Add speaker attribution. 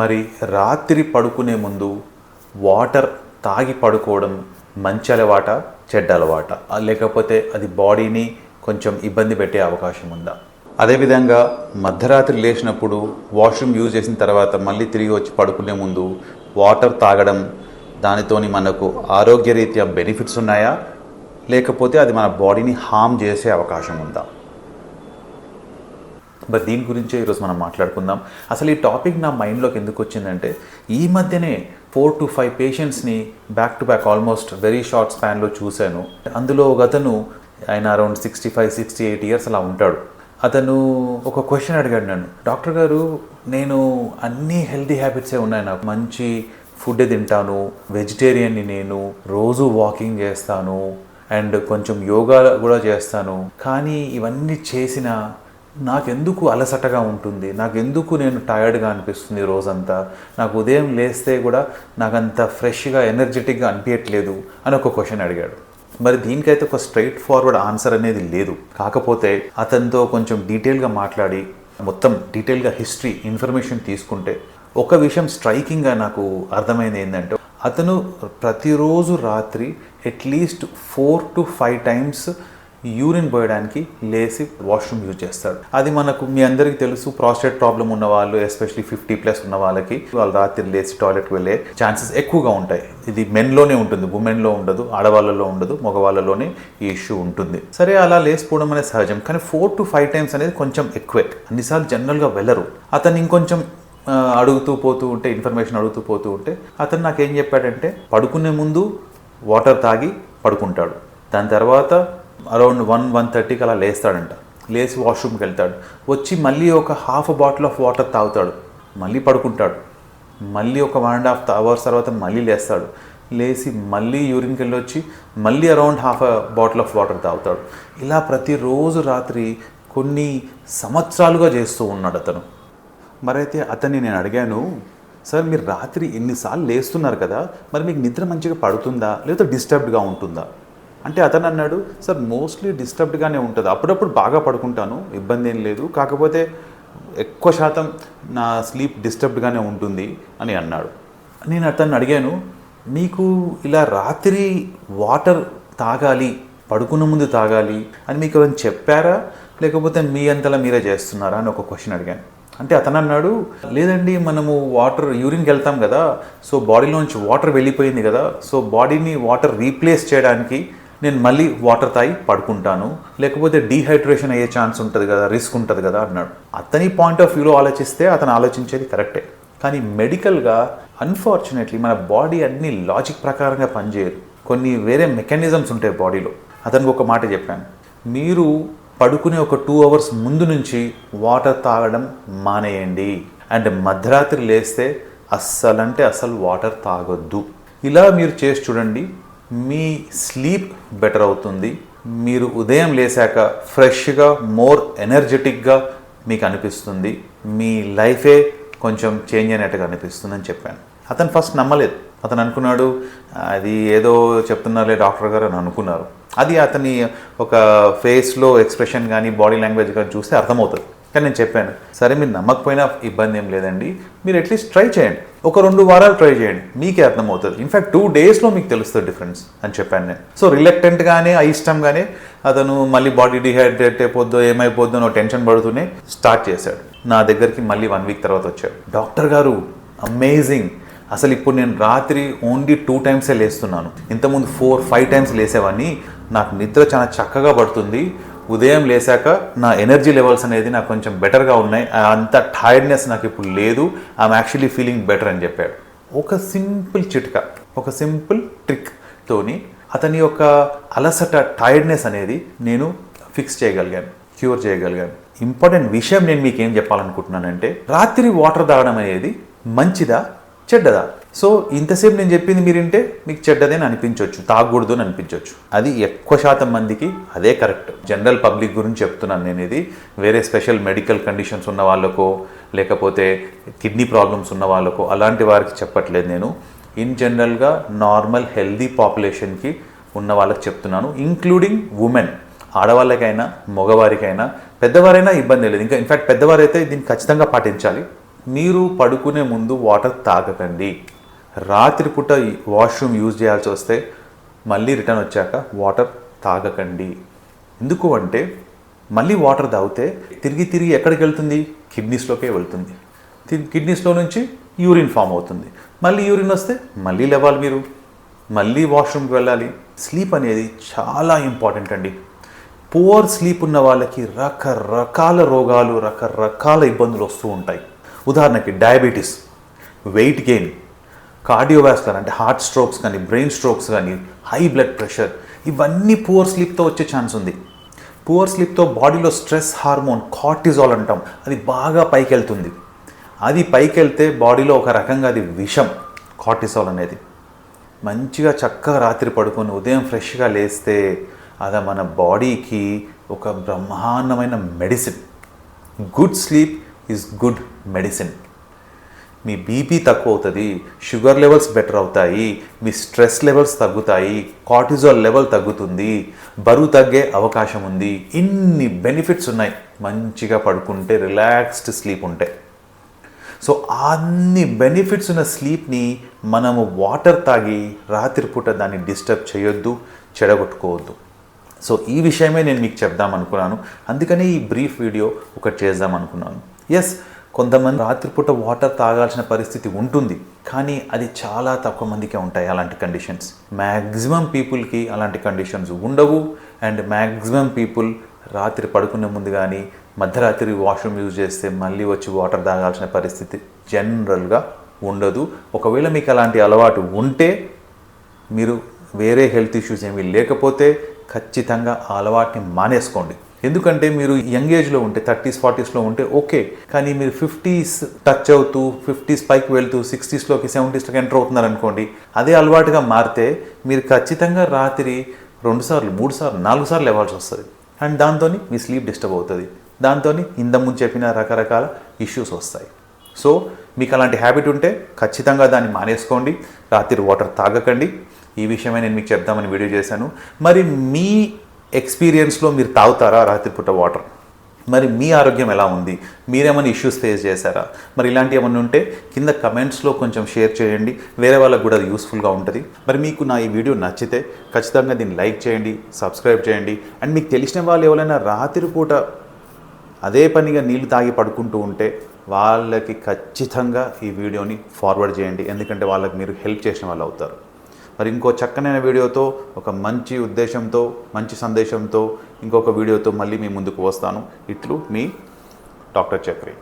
Speaker 1: మరి రాత్రి పడుకునే ముందు వాటర్ తాగి పడుకోవడం మంచి అలవాట చెడ్డ అలవాట. లేకపోతే అది బాడీని కొంచెం ఇబ్బంది పెట్టే అవకాశం ఉందా? అదేవిధంగా మధ్యరాత్రి లేచినప్పుడు వాష్రూమ్ యూజ్ చేసిన తర్వాత మళ్ళీ తిరిగి వచ్చి పడుకునే ముందు వాటర్ తాగడం దానితోని మనకు ఆరోగ్యరీత్యా బెనిఫిట్స్ ఉన్నాయా? లేకపోతే అది మన బాడీని హామ్ చేసే అవకాశం ఉందా? బట్ దీని గురించే ఈరోజు మనం మాట్లాడుకుందాం. అసలు ఈ టాపిక్ నా మైండ్లోకి ఎందుకు వచ్చిందంటే ఈ మధ్యనే four to five పేషెంట్స్ని back to back almost very short స్పాన్లో చూశాను. అందులో ఒక అతను ఆయన around sixty five sixty eight years అలా ఉంటాడు. అతను ఒక క్వశ్చన్ అడిగాడు నన్ను. డాక్టర్ గారు నేను అన్ని హెల్తీ హ్యాబిట్సే ఉన్నాయి నాకు. మంచి ఫుడ్ తింటాను వెజిటేరియన్ని నేను రోజు వాకింగ్ చేస్తాను అండ్ కొంచెం యోగా కూడా చేస్తాను. కానీ ఇవన్నీ చేసిన నాకెందుకు అలసటగా ఉంటుంది? నాకెందుకు నేను టయర్డ్గా అనిపిస్తుంది రోజంతా? నాకు ఉదయం లేస్తే కూడా నాకంత ఫ్రెష్గా ఎనర్జెటిక్గా అనిపించట్లేదు అని ఒక క్వశ్చన్ అడిగాడు. మరి దీనికైతే ఒక స్ట్రైట్ ఫార్వర్డ్ ఆన్సర్ అనేది లేదు. కాకపోతే అతనితో కొంచెం డీటెయిల్గా మాట్లాడి మొత్తం డీటెయిల్గా హిస్టరీ ఇన్ఫర్మేషన్ తీసుకుంటే ఒక విషయం స్ట్రైకింగ్గా నాకు అర్థమైంది ఏంటంటే అతను ప్రతిరోజు రాత్రి at least four to five times urine పోయడానికి లేసి వాష్రూమ్ యూజ్ చేస్తాడు అది మనకు మీ అందరికీ తెలుసు ప్రాస్టేట్ ప్రాబ్లం ఉన్న వాళ్ళు ఎస్పెషలీ ఫిఫ్టీ ప్లస్ ఉన్న వాళ్ళకి వాళ్ళు రాత్రి లేచి టాయిలెట్కి వెళ్ళే ఛాన్సెస్ ఎక్కువగా ఉంటాయి. ఇది మెన్లోనే ఉంటుంది ఉమెన్లో ఉండదు ఆడవాళ్ళలో ఉండదు మగవాళ్ళలోనే ఈ ఇష్యూ ఉంటుంది. సరే అలా లేసిపోవడం అనేది సహజం కానీ ఫోర్ టు ఫైవ్ టైమ్స్ అనేది కొంచెం ఎక్కువే. అన్నిసార్లు జనరల్గా వెళ్ళరు. అతను ఇంకొంచెం అడుగుతూ పోతూ ఉంటే ఇన్ఫర్మేషన్ అడుగుతూ పోతూ ఉంటే అతను నాకేం చెప్పాడంటే పడుకునే ముందు వాటర్ తాగి పడుకుంటాడు. దాని తర్వాత అరౌండ్ వన్ వన్ థర్టీకి అలా లేస్తాడంట. లేచి వాష్రూమ్కి వెళ్తాడు. వచ్చి మళ్ళీ ఒక హాఫ్ బాటిల్ ఆఫ్ వాటర్ తాగుతాడు. మళ్ళీ పడుకుంటాడు. మళ్ళీ ఒక వన్ అండ్ హాఫ్ అవర్స్ తర్వాత మళ్ళీ లేస్తాడు. లేచి మళ్ళీ యూరిన్కి వెళ్ళి వచ్చి మళ్ళీ around half bottle of water తాగుతాడు. ఇలా ప్రతిరోజు రాత్రి కొన్ని సంవత్సరాలుగా చేస్తూ ఉన్నాడు అతను. మరైతే అతన్ని నేను అడిగాను సార్ మీరు రాత్రి ఎన్నిసార్లు లేస్తున్నారు కదా? మరి మీకు నిద్ర మంచిగా పడుతుందా? లేకపోతే డిస్టర్బ్డ్గా ఉంటుందా? అంటే అతను అన్నాడు సార్ మోస్ట్లీ డిస్టర్బ్డ్గానే ఉంటుంది. అప్పుడప్పుడు బాగా పడుకుంటాను ఇబ్బంది ఏం లేదు. కాకపోతే ఎక్కువ శాతం నా స్లీప్ డిస్టర్బ్డ్గానే ఉంటుంది అని అన్నాడు. నేను అతన్ని అడిగాను మీకు ఇలా రాత్రి వాటర్ తాగాలి పడుకున్న ముందు తాగాలి అని మీకు ఎవరైనా చెప్పారా? లేకపోతే మీ అంతలా మీరే చేస్తున్నారా? అని ఒక క్వశ్చన్ అడిగాను. అంటే అతను అన్నాడు లేదండి మనము వాటర్ యూరిన్కి వెళ్తాం కదా సో బాడీలోంచి వాటర్ వెళ్ళిపోయింది కదా సో బాడీని వాటర్ రీప్లేస్ చేయడానికి నేను మళ్ళీ వాటర్ తాగి పడుకుంటాను. లేకపోతే డీహైడ్రేషన్ అయ్యే ఛాన్స్ ఉంటుంది కదా రిస్క్ ఉంటుంది కదా అన్నాడు. అతని పాయింట్ ఆఫ్ వ్యూలో ఆలోచిస్తే అతను ఆలోచించేది కరెక్టే. కానీ మెడికల్గా అన్ఫార్చునేట్లీ మన బాడీ అన్ని లాజిక్ ప్రకారంగా పనిచేయదు. కొన్ని వేరే మెకానిజమ్స్ ఉంటాయి బాడీలో. అతనికి ఒక మాట చెప్పాను. మీరు పడుకునే ఒక టూ అవర్స్ ముందు నుంచి వాటర్ తాగడం మానేయండి. అండ్ మధ్యరాత్రి లేస్తే అస్సలంటే అసలు వాటర్ తాగొద్దు. ఇలా మీరు చేసి చూడండి. మీ స్లీప్ బెటర్ అవుతుంది. మీరు ఉదయం లేశాక ఫ్రెష్గా మోర్ ఎనర్జెటిక్గా మీకు అనిపిస్తుంది. మీ లైఫే కొంచెం చేంజ్ అయినట్టుగా అనిపిస్తుంది అని చెప్పాను. అతను ఫస్ట్ నమ్మలేదు. అతను అనుకున్నాడు అది ఏదో చెప్తున్నారులే డాక్టర్ గారు అని అనుకున్నారు. అది అతని ఒక ఫేస్లో ఎక్స్ప్రెషన్ కానీ బాడీ లాంగ్వేజ్ కానీ చూస్తే అర్థమవుతుంది. కానీ నేను చెప్పాను. సరే మీరు నమ్మకపోయినా ఇబ్బంది ఏం లేదండి. మీరు అట్లీస్ట్ ట్రై చేయండి. ఒక రెండు వారాలు ట్రై చేయండి. మీకే అర్థమవుతుంది. ఇన్ఫాక్ట్ టూ డేస్లో మీకు తెలుస్తుంది డిఫరెన్స్ అని చెప్పాను నేను. సో రిలక్టెంట్గానే అయిష్టంగానే అతను మళ్ళీ బాడీ డిహైడ్రేట్ అయిపోద్దో ఏమైపోద్దో నో టెన్షన్ పడుతూనే స్టార్ట్ చేశాడు. నా దగ్గరికి మళ్ళీ వన్ వీక్ తర్వాత వచ్చాడు. డాక్టర్ గారు అమేజింగ్ అసలు ఇప్పుడు నేను రాత్రి ఓన్లీ టూ టైమ్సే లేస్తున్నాను. ఇంతకుముందు ఫోర్ ఫైవ్ టైమ్స్ లేసేవాడిని. నాకు నిద్ర చాలా చక్కగా పడుతుంది. ఉదయం లేసాక నా ఎనర్జీ లెవెల్స్ అనేది నాకు కొంచెం బెటర్గా ఉన్నాయి. అంత టైర్డ్నెస్ నాకు ఇప్పుడు లేదు. ఐఎమ్ యాక్చువల్లీ ఫీలింగ్ బెటర్ అని చెప్పాడు. ఒక సింపుల్ చిట్కా ఒక సింపుల్ ట్రిక్ తోని అతని యొక్క అలసట టైర్డ్నెస్ అనేది నేను ఫిక్స్ చేయగలిగాను క్యూర్ చేయగలిగాను. ఇంపార్టెంట్ విషయం నేను మీకు ఏం చెప్పాలనుకుంటున్నానంటే రాత్రి వాటర్ తాగడం అనేది మంచిదా చెడ్డదా? సో ఇంతసేపు నేను చెప్పింది మీరు వింటే మీకు చెడ్డదే అని అనిపించవచ్చు తాగకూడదు అని అనిపించవచ్చు అది ఎక్కువ శాతం మందికి అదే కరెక్ట్. జనరల్ పబ్లిక్ గురించి చెప్తున్నాను నేను ఇది. వేరే స్పెషల్ మెడికల్ కండిషన్స్ ఉన్న వాళ్ళకో లేకపోతే కిడ్నీ ప్రాబ్లమ్స్ ఉన్న వాళ్ళకో అలాంటి వారికి చెప్పట్లేదు నేను. ఇన్ జనరల్గా నార్మల్ హెల్దీ పాపులేషన్కి ఉన్న వాళ్ళకి చెప్తున్నాను ఇంక్లూడింగ్ ఉమెన్. ఆడవాళ్ళకైనా మగవారికైనా పెద్దవారైనా ఇబ్బంది లేదు. ఇంకా ఇన్ఫాక్ట్ పెద్దవారైతే దీన్ని ఖచ్చితంగా పాటించాలి. మీరు పడుకునే ముందు వాటర్ తాగకండి. రాత్రిపూట వాష్రూమ్ యూజ్ చేయాల్సి వస్తే మళ్ళీ రిటర్న్ వచ్చాక వాటర్ తాగకండి. ఎందుకు అంటే మళ్ళీ వాటర్ తాగితే తిరిగి తిరిగి ఎక్కడికి వెళ్తుంది? కిడ్నీస్లోకే వెళ్తుంది. కిడ్నీస్లో నుంచి యూరిన్ ఫామ్ అవుతుంది. మళ్ళీ యూరిన్ వస్తే మళ్ళీ లేవాలి మీరు. మళ్ళీ వాష్రూమ్కి వెళ్ళాలి. స్లీప్ అనేది చాలా ఇంపార్టెంట్ అండి. పువర్ స్లీప్ ఉన్న వాళ్ళకి రకరకాల రోగాలు రకరకాల ఇబ్బందులు వస్తూ ఉంటాయి. ఉదాహరణకి డయాబెటీస్ వెయిట్ గెయిన్ కార్డియోవాస్కులర్ అంటే హార్ట్ స్ట్రోక్స్ కానీ బ్రెయిన్ స్ట్రోక్స్ కానీ హై బ్లడ్ ప్రెషర్ ఇవన్నీ పువర్ స్లీప్తో వచ్చే ఛాన్స్ ఉంది. పువర్ స్లీప్తో బాడీలో స్ట్రెస్ హార్మోన్ కార్టిజాల్ అంటాం. అది బాగా పైకి వెళ్తుంది అది పైకి వెళ్తే బాడీలో ఒక రకంగా అది విషం కార్టిసాల్ అనేది. మంచిగా చక్కగా రాత్రి పడుకొని ఉదయం ఫ్రెష్గా లేస్తే అది మన బాడీకి ఒక బ్రహ్మాండమైన medicine. Good sleep is good medicine. Me BP తక్కువ అవుతుంది షుగర్ లెవెల్స్ బెటర్ అవుతాయి మీ స్ట్రెస్ లెవెల్స్ తగ్గుతాయి కార్టిజాల్ లెవెల్ తగ్గుతుంది బరువు తగ్గే అవకాశం ఉంది ఇన్ని బెనిఫిట్స్ ఉన్నాయి. మంచిగా పడుకుంటే రిలాక్స్డ్ స్లీప్ ఉంటే. సో అన్ని బెనిఫిట్స్ ఉన్న స్లీప్ని మనము వాటర్ తాగి రాత్రిపూట దాన్ని డిస్టర్బ్ చేయొద్దు చెడగొట్టుకోవద్దు. సో ఈ విషయమే నేను మీకు చెప్దాం అనుకున్నాను. అందుకని ఈ బ్రీఫ్ వీడియో ఒకటి చేద్దాం అనుకున్నాను. ఎస్ కొంతమంది రాత్రిపూట వాటర్ తాగాల్సిన పరిస్థితి ఉంటుంది కానీ అది చాలా తక్కువ మందికే ఉంటాయి అలాంటి కండిషన్స్ మ్యాక్సిమం పీపుల్కి అలాంటి కండిషన్స్ ఉండవు అండ్ మ్యాక్సిమం పీపుల్ రాత్రి పడుకునే ముందు కానీ మధ్యరాత్రి వాష్రూమ్ యూజ్ చేస్తే మళ్ళీ వచ్చి వాటర్ తాగాల్సిన పరిస్థితి జనరల్గా ఉండదు. ఒకవేళ మీకు అలాంటి అలవాటు ఉంటే మీరు వేరే హెల్త్ ఇష్యూస్ ఏమీ లేకపోతే ఖచ్చితంగా ఆ అలవాటుని మానేసుకోండి. ఎందుకంటే మీరు యంగ్ ఏజ్లో ఉంటే థర్టీస్ ఫార్టీస్లో ఉంటే ఓకే. కానీ మీరు ఫిఫ్టీస్ టచ్ అవుతూ ఫిఫ్టీస్ పైకి వెళ్తూ సిక్స్టీస్లోకి సెవెంటీస్లోకి ఎంటర్ అవుతున్నారు అనుకోండి అదే అలవాటుగా మారితే మీరు ఖచ్చితంగా రాత్రి రెండు సార్లు మూడు సార్లు నాలుగు సార్లు లేవాల్సి వస్తుంది. అండ్ దాంతో మీ స్లీప్ డిస్టర్బ్ అవుతుంది. దాంతో ఇంతకుముందు చెప్పిన రకరకాల ఇష్యూస్ వస్తాయి. సో మీకు అలాంటి హ్యాబిట్ ఉంటే ఖచ్చితంగా దాన్ని మానేసుకోండి. రాత్రి వాటర్ తాగకండి. ఈ విషయమే నేను మీకు చెప్దామని వీడియో చేశాను. మరి మీ ఎక్స్పీరియన్స్లో మీరు తాగుతారా రాత్రిపూట వాటర్? మరి మీ ఆరోగ్యం ఎలా ఉంది? మీరేమైనా ఇష్యూస్ ఫేస్ చేశారా? మరి ఇలాంటివి ఏమైనా ఉంటే కింద కమెంట్స్లో కొంచెం షేర్ చేయండి. వేరే వాళ్ళకు కూడా అది యూస్ఫుల్గా ఉంటుంది. మరి మీకు నా ఈ వీడియో నచ్చితే ఖచ్చితంగా దీన్ని లైక్ చేయండి సబ్స్క్రైబ్ చేయండి. అండ్ మీకు తెలిసిన వాళ్ళు ఎవరైనా రాత్రిపూట అదే పనిగా నీళ్ళు తాగి పడుకుంటూ ఉంటే వాళ్ళకి ఖచ్చితంగా ఈ వీడియోని ఫార్వర్డ్ చేయండి. ఎందుకంటే వాళ్ళకి మీరు హెల్ప్ చేసిన వాళ్ళు అవుతారు. మరి ఇంకో చక్కనైన వీడియోతో ఒక మంచి ఉద్దేశంతో మంచి సందేశంతో ఇంకొక వీడియోతో మళ్ళీ మీ ముందుకు వస్తాను. ఇట్లు మీ డాక్టర్ చక్రి.